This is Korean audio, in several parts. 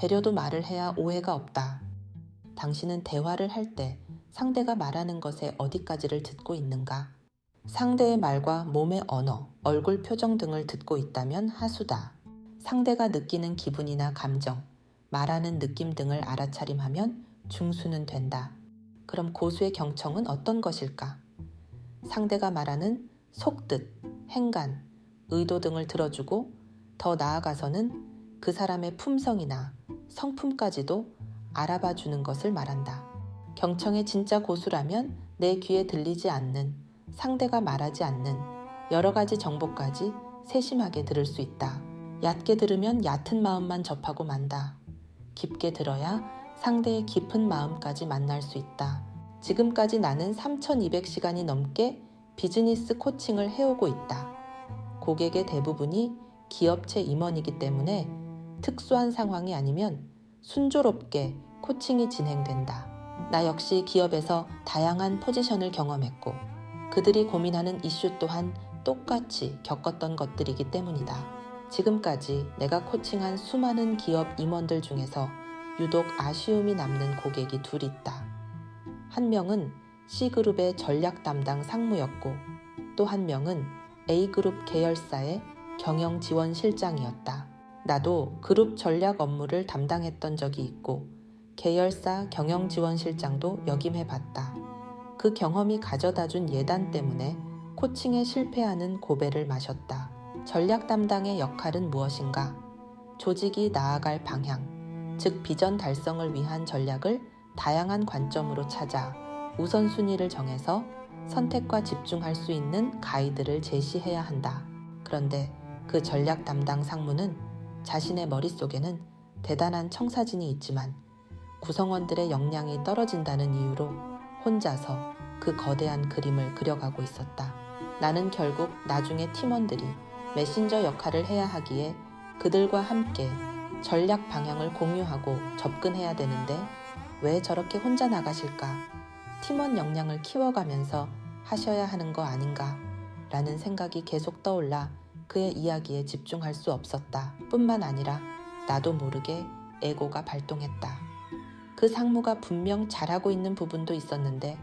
배려도 말을 해야 오해가 없다. 당신은 대화를 할 때 상대가 말하는 것에 어디까지를 듣고 있는가? 상대의 말과 몸의 언어, 얼굴 표정 등을 듣고 있다면 하수다. 상대가 느끼는 기분이나 감정, 말하는 느낌 등을 알아차림하면 중수는 된다. 그럼 고수의 경청은 어떤 것일까? 상대가 말하는 속뜻, 행간, 의도 등을 들어주고 더 나아가서는 그 사람의 품성이나 성품까지도 알아봐 주는 것을 말한다. 경청의 진짜 고수라면 내 귀에 들리지 않는 상대가 말하지 않는 여러 가지 정보까지 세심하게 들을 수 있다. 얕게 들으면 얕은 마음만 접하고 만다. 깊게 들어야 상대의 깊은 마음까지 만날 수 있다. 지금까지 나는 3,200시간이 넘게 비즈니스 코칭을 해오고 있다. 고객의 대부분이 기업체 임원이기 때문에 특수한 상황이 아니면 순조롭게 코칭이 진행된다. 나 역시 기업에서 다양한 포지션을 경험했고 그들이 고민하는 이슈 또한 똑같이 겪었던 것들이기 때문이다. 지금까지 내가 코칭한 수많은 기업 임원들 중에서 유독 아쉬움이 남는 고객이 둘 있다. 한 명은 C그룹의 전략 담당 상무였고 또 한 명은 A그룹 계열사의 경영 지원 실장이었다. 나도 그룹 전략 업무를 담당했던 적이 있고 계열사 경영 지원 실장도 역임해 봤다. 그 경험이 가져다 준 예단 때문에 코칭에 실패하는 고배를 마셨다. 전략 담당의 역할은 무엇인가? 조직이 나아갈 방향, 즉 비전 달성을 위한 전략을 다양한 관점으로 찾아 우선순위를 정해서 선택과 집중할 수 있는 가이드를 제시해야 한다. 그런데 그 전략 담당 상무는 자신의 머릿속에는 대단한 청사진이 있지만 구성원들의 역량이 떨어진다는 이유로 혼자서 그 거대한 그림을 그려가고 있었다. 나는 결국 나중에 팀원들이 메신저 역할을 해야 하기에 그들과 함께 전략 방향을 공유하고 접근해야 되는데 왜 저렇게 혼자 나가실까? 팀원 역량을 키워가면서 하셔야 하는 거 아닌가? 라는 생각이 계속 떠올라 그의 이야기에 집중할 수 없었다. 뿐만 아니라 나도 모르게 에고가 발동했다. 그 상무가 분명 잘하고 있는 부분도 있었는데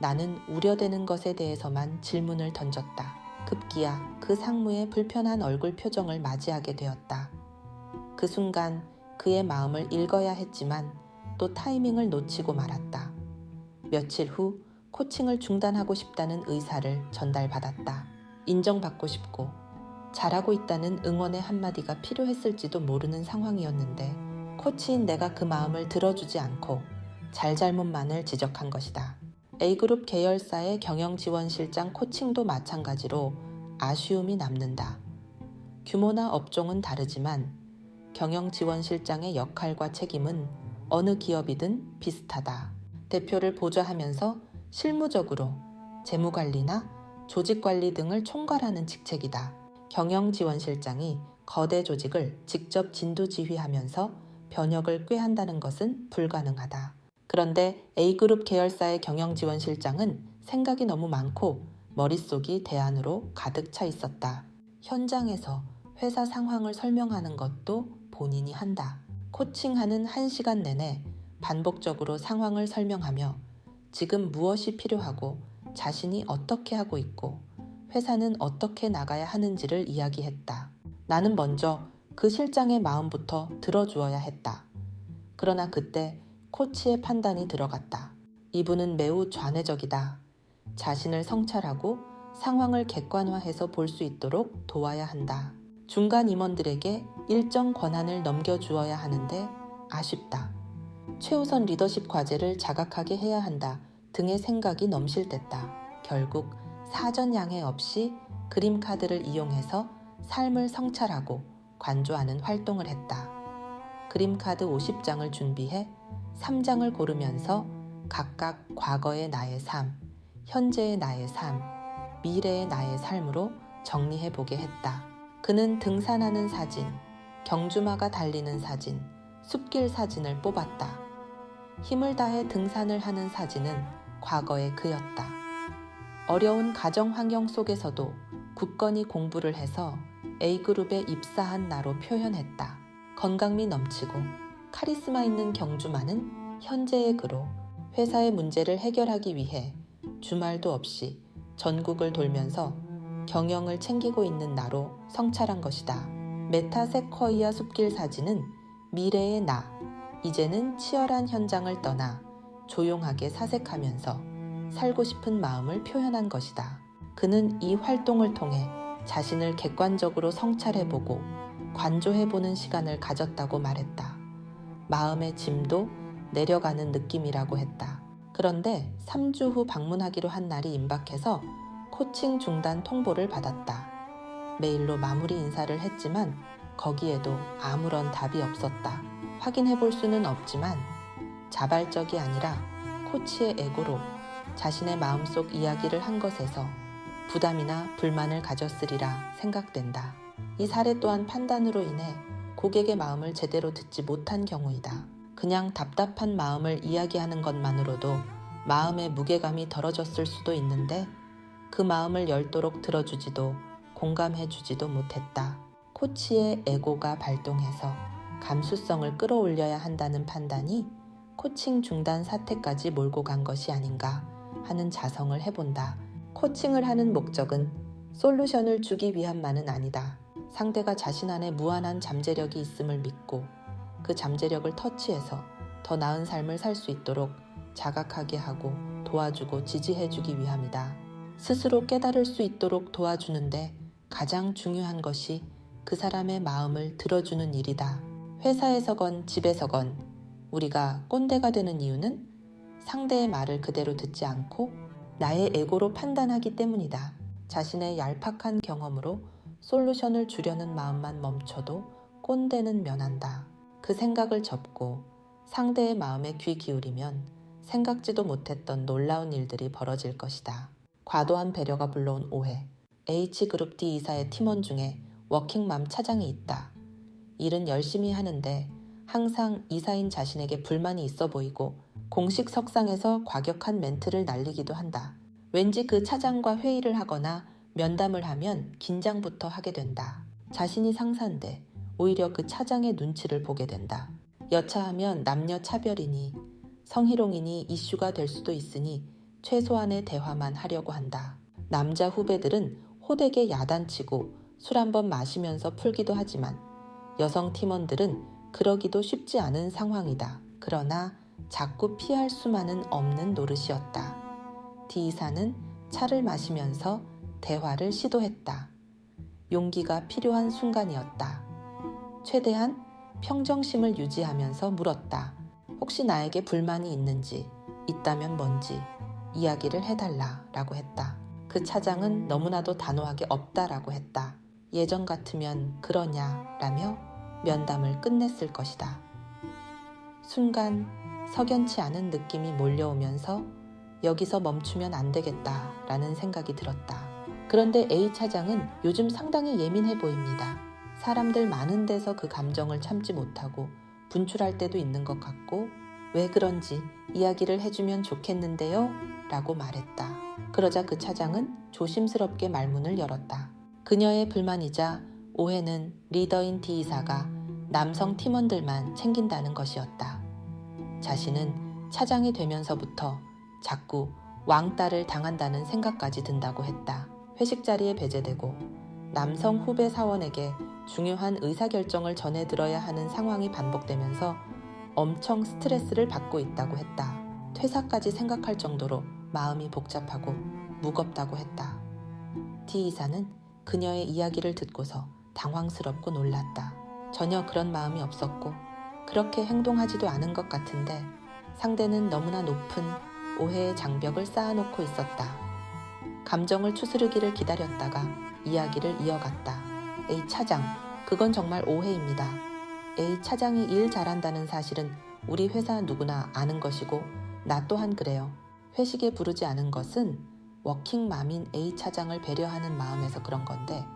나는 우려되는 것에 대해서만 질문을 던졌다. 급기야 그 상무의 불편한 얼굴 표정을 맞이하게 되었다. 그 순간 그의 마음을 읽어야 했지만 또 타이밍을 놓치고 말았다. 며칠 후 코칭을 중단하고 싶다는 의사를 전달받았다. 인정받고 싶고 잘하고 있다는 응원의 한마디가 필요했을지도 모르는 상황이었는데 코치인 내가 그 마음을 들어주지 않고 잘잘못만을 지적한 것이다. A그룹 계열사의 경영지원실장 코칭도 마찬가지로 아쉬움이 남는다. 규모나 업종은 다르지만 경영지원실장의 역할과 책임은 어느 기업이든 비슷하다. 대표를 보좌하면서 실무적으로 재무관리나 조직관리 등을 총괄하는 직책이다. 경영지원실장이 거대 조직을 직접 진두 지휘하면서 변혁을 꾀한다는 것은 불가능하다. 그런데 A그룹 계열사의 경영지원실장은 생각이 너무 많고 머릿속이 대안으로 가득 차 있었다. 현장에서 회사 상황을 설명하는 것도 본인이 한다. 코칭하는 한 시간 내내 반복적으로 상황을 설명하며 지금 무엇이 필요하고 자신이 어떻게 하고 있고 회사는 어떻게 나가야 하는지를 이야기했다. 나는 먼저 그 실장의 마음부터 들어주어야 했다. 그러나 그때 코치의 판단이 들어갔다. 이분은 매우 좌뇌적이다. 자신을 성찰하고 상황을 객관화해서 볼 수 있도록 도와야 한다. 중간 임원들에게 일정 권한을 넘겨주어야 하는데 아쉽다. 최우선 리더십 과제를 자각하게 해야 한다 등의 생각이 넘실댔다. 결국 사전 양해 없이 그림 카드를 이용해서 삶을 성찰하고 관조하는 활동을 했다. 그림 카드 50장을 준비해 3장을 고르면서 각각 과거의 나의 삶, 현재의 나의 삶, 미래의 나의 삶으로 정리해 보게 했다. 그는 등산하는 사진, 경주마가 달리는 사진, 숲길 사진을 뽑았다. 힘을 다해 등산을 하는 사진은 과거의 그였다. 어려운 가정 환경 속에서도 굳건히 공부를 해서 A그룹에 입사한 나로 표현했다. 건강미 넘치고 카리스마 있는 경주마는 현재의 그로 회사의 문제를 해결하기 위해 주말도 없이 전국을 돌면서 경영을 챙기고 있는 나로 성찰한 것이다. 메타세쿼이아 숲길 사진은 미래의 나, 이제는 치열한 현장을 떠나 조용하게 사색하면서 살고 싶은 마음을 표현한 것이다. 그는 이 활동을 통해 자신을 객관적으로 성찰해보고 관조해보는 시간을 가졌다고 말했다. 마음의 짐도 내려가는 느낌이라고 했다. 그런데 3주 후 방문하기로 한 날이 임박해서 코칭 중단 통보를 받았다. 메일로 마무리 인사를 했지만 거기에도 아무런 답이 없었다. 확인해 볼 수는 없지만 자발적이 아니라 코치의 에고로 자신의 마음속 이야기를 한 것에서 부담이나 불만을 가졌으리라 생각된다. 이 사례 또한 판단으로 인해 고객의 마음을 제대로 듣지 못한 경우이다. 그냥 답답한 마음을 이야기하는 것만으로도 마음의 무게감이 덜어졌을 수도 있는데 그 마음을 열도록 들어주지도 공감해주지도 못했다. 코치의 에고가 발동해서 감수성을 끌어올려야 한다는 판단이 코칭 중단 사태까지 몰고 간 것이 아닌가 하는 자성을 해본다. 코칭을 하는 목적은 솔루션을 주기 위함만은 아니다. 상대가 자신 안에 무한한 잠재력이 있음을 믿고 그 잠재력을 터치해서 더 나은 삶을 살 수 있도록 자각하게 하고 도와주고 지지해주기 위함이다. 스스로 깨달을 수 있도록 도와주는데 가장 중요한 것이 그 사람의 마음을 들어주는 일이다. 회사에서건 집에서건 우리가 꼰대가 되는 이유는 상대의 말을 그대로 듣지 않고 나의 에고로 판단하기 때문이다. 자신의 얄팍한 경험으로 솔루션을 주려는 마음만 멈춰도 꼰대는 면한다. 그 생각을 접고 상대의 마음에 귀 기울이면 생각지도 못했던 놀라운 일들이 벌어질 것이다. 과도한 배려가 불러온 오해. H그룹 D 이사의 팀원 중에 워킹맘 차장이 있다. 일은 열심히 하는데 항상 이사인 자신에게 불만이 있어 보이고 공식 석상에서 과격한 멘트를 날리기도 한다. 왠지 그 차장과 회의를 하거나 면담을 하면 긴장부터 하게 된다. 자신이 상사인데 오히려 그 차장의 눈치를 보게 된다. 여차하면 남녀 차별이니 성희롱이니 이슈가 될 수도 있으니 최소한의 대화만 하려고 한다. 남자 후배들은 호되게 야단치고 술 한번 마시면서 풀기도 하지만 여성 팀원들은 그러기도 쉽지 않은 상황이다. 그러나 자꾸 피할 수만은 없는 노릇이었다. D 이사는 차를 마시면서 대화를 시도했다. 용기가 필요한 순간이었다. 최대한 평정심을 유지하면서 물었다. 혹시 나에게 불만이 있는지, 있다면 뭔지 이야기를 해달라 라고 했다. 그 차장은 너무나도 단호하게 없다라고 했다. 예전 같으면 그러냐 라며 면담을 끝냈을 것이다. 순간 석연치 않은 느낌이 몰려오면서 여기서 멈추면 안 되겠다 라는 생각이 들었다. 그런데 A 차장은 요즘 상당히 예민해 보입니다. 사람들 많은 데서 그 감정을 참지 못하고 분출할 때도 있는 것 같고 왜 그런지 이야기를 해주면 좋겠는데요? 라고 말했다. 그러자 그 차장은 조심스럽게 말문을 열었다. 그녀의 불만이자 오해는 리더인 D 이사가 남성 팀원들만 챙긴다는 것이었다. 자신은 차장이 되면서부터 자꾸 왕따를 당한다는 생각까지 든다고 했다. 회식 자리에 배제되고 남성 후배 사원에게 중요한 의사결정을 전해 들어야 하는 상황이 반복되면서 엄청 스트레스를 받고 있다고 했다. 퇴사까지 생각할 정도로 마음이 복잡하고 무겁다고 했다. D 이사는 그녀의 이야기를 듣고서 당황스럽고 놀랐다. 전혀 그런 마음이 없었고 그렇게 행동하지도 않은 것 같은데 상대는 너무나 높은 오해의 장벽을 쌓아놓고 있었다. 감정을 추스르기를 기다렸다가 이야기를 이어갔다. A 차장, 그건 정말 오해입니다. A 차장이 일 잘한다는 사실은 우리 회사 누구나 아는 것이고 나 또한 그래요. 회식에 부르지 않은 것은 워킹맘인 A 차장을 배려하는 마음에서 그런 건데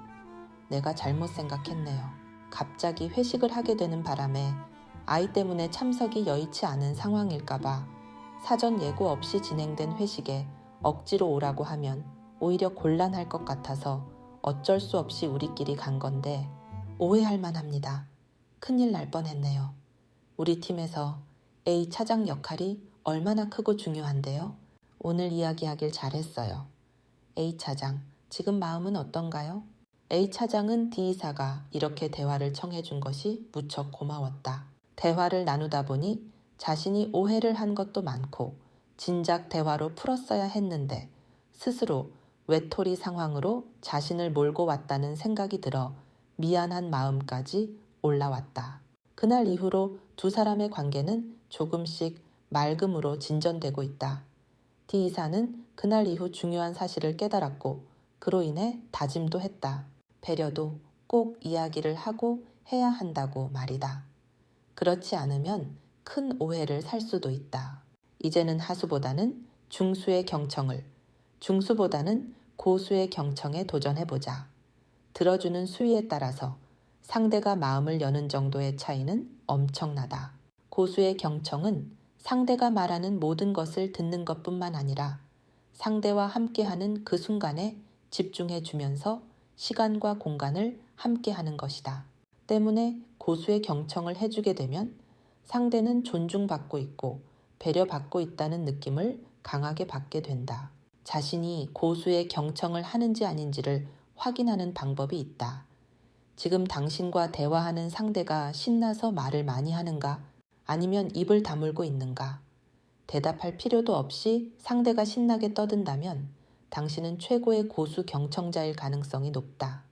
내가 잘못 생각했네요. 갑자기 회식을 하게 되는 바람에 아이 때문에 참석이 여의치 않은 상황일까봐 사전 예고 없이 진행된 회식에 억지로 오라고 하면 오히려 곤란할 것 같아서 어쩔 수 없이 우리끼리 간 건데 오해할 만합니다. 큰일 날 뻔했네요. 우리 팀에서 A 차장 역할이 얼마나 크고 중요한데요? 오늘 이야기하길 잘했어요. A 차장, 지금 마음은 어떤가요? A 차장은 D 이사가 이렇게 대화를 청해준 것이 무척 고마웠다. 대화를 나누다 보니 자신이 오해를 한 것도 많고 진작 대화로 풀었어야 했는데 스스로 외톨이 상황으로 자신을 몰고 왔다는 생각이 들어 미안한 마음까지 올라왔다. 그날 이후로 두 사람의 관계는 조금씩 맑음으로 진전되고 있다. D 이사는 그날 이후 중요한 사실을 깨달았고 그로 인해 다짐도 했다. 배려도 꼭 이야기를 하고 해야 한다고 말이다. 그렇지 않으면 큰 오해를 살 수도 있다. 이제는 하수보다는 중수의 경청을, 중수보다는 고수의 경청에 도전해보자. 들어주는 수위에 따라서 상대가 마음을 여는 정도의 차이는 엄청나다. 고수의 경청은 상대가 말하는 모든 것을 듣는 것뿐만 아니라 상대와 함께하는 그 순간에 집중해 주면서 시간과 공간을 함께 하는 것이다. 때문에 고수의 경청을 해주게 되면 상대는 존중받고 있고 배려받고 있다는 느낌을 강하게 받게 된다. 자신이 고수의 경청을 하는지 아닌지를 확인하는 방법이 있다. 지금 당신과 대화하는 상대가 신나서 말을 많이 하는가? 아니면 입을 다물고 있는가? 대답할 필요도 없이 상대가 신나게 떠든다면 당신은 최고의 고수 경청자일 가능성이 높다.